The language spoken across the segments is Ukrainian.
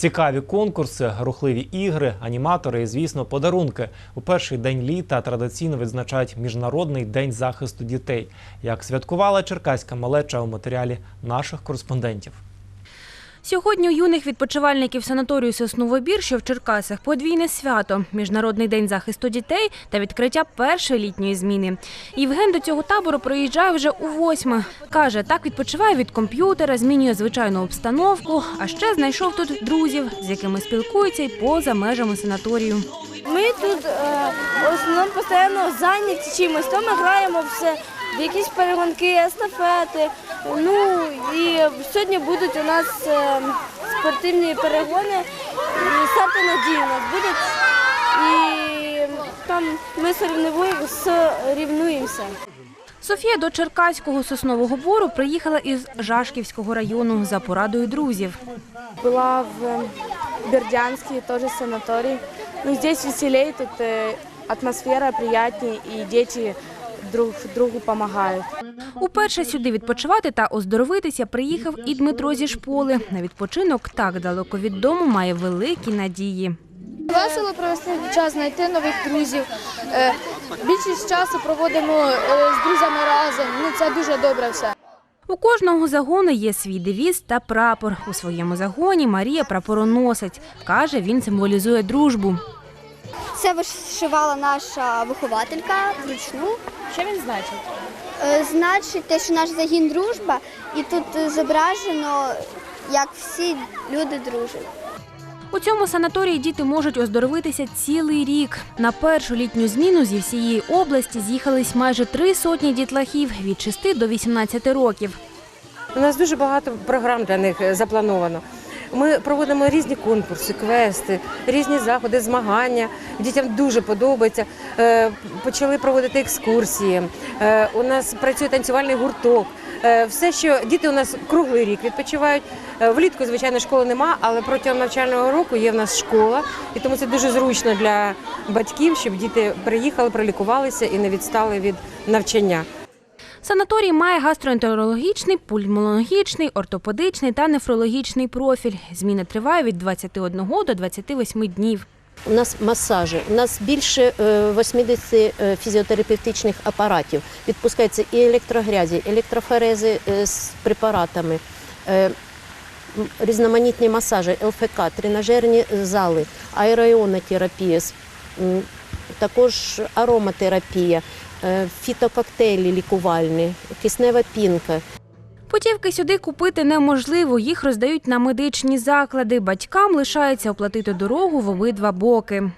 Цікаві конкурси, рухливі ігри, аніматори і, звісно, подарунки. У перший день літа традиційно відзначають Міжнародний день захисту дітей. Як святкувала черкаська малеча у матеріалі наших кореспондентів. Сьогодні у юних відпочивальників санаторію Сосновобір, що в Черкасах, подвійне свято – Міжнародний день захисту дітей та відкриття першої літньої зміни. Євген до цього табору приїжджає вже у восьме. Каже, так відпочиває від комп'ютера, змінює звичайну обстановку, а ще знайшов тут друзів, з якими спілкується й поза межами санаторію. Ми тут е, в основному постійно зайняті чимось. То ми граємо все в якісь перегонки, естафети. Ну і сьогодні будуть у нас е, спортивні перегони. І старти надії у нас будуть. І там ми соревнуємо- сорівнуємося. Софія до Черкаського соснового бору приїхала із Жашківського району за порадою друзів. Была в Бердянске, тоже санаторий. Ну, здесь веселее, тут э, атмосфера приятнее, и дети друг другу помогают. Уперше сюди відпочивати та оздоровитися приїхав і Дмитро зі шполи. На відпочинок так далеко від дому має великі надії. Весело провести час, знайти нових друзів. Е, Більшість часу проводимо е, з друзями разом. Ну це дуже добре все. У кожного загону є свій девіз та прапор. У своєму загоні Марія прапороносець. Каже, він символізує дружбу. Це вишивала наша вихователька вручну. Що він значить? Е, Значить, те, що наш загін дружба, і тут зображено, як всі люди дружать. У цьому санаторії діти можуть оздоровитися цілий рік. На першу літню зміну зі всієї області з'їхались майже три сотні дітлахів від 6 до 18 років. У нас дуже багато програм для них заплановано. Ми проводимо різні конкурси, квести, різні заходи, змагання. Дітям дуже подобається. Е, Почали проводити екскурсії. Е, У нас працює танцювальний гурток. Е, Все, що діти у нас круглий рік відпочивають. Влітку, звичайно, школи нема, але протягом навчального року є в нас школа, і тому це дуже зручно для батьків, щоб діти приїхали, пролікувалися і не відстали від навчання. Санаторій має гастроентерологічний, пульмонологічний, ортопедичний та нефрологічний профіль. Зміна триває від 21 до 28 днів. У нас масажі, у нас більше е, 80 е, фізіотерапевтичних апаратів. Відпускаються і електрогрязі, електроферези е, з препаратами, е, різноманітні масажі, ЛФК, тренажерні зали, аероіонотерапія, м, також ароматерапія, е, фітококтейлі лікувальні, киснева пінка. Путівки сюди купити неможливо, їх роздають на медичні заклади. Батькам лишається оплатити дорогу в обидва боки.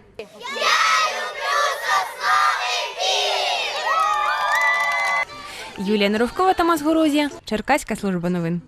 Юлія Неровкова, Тамас Горозія, Черкаська служба новин.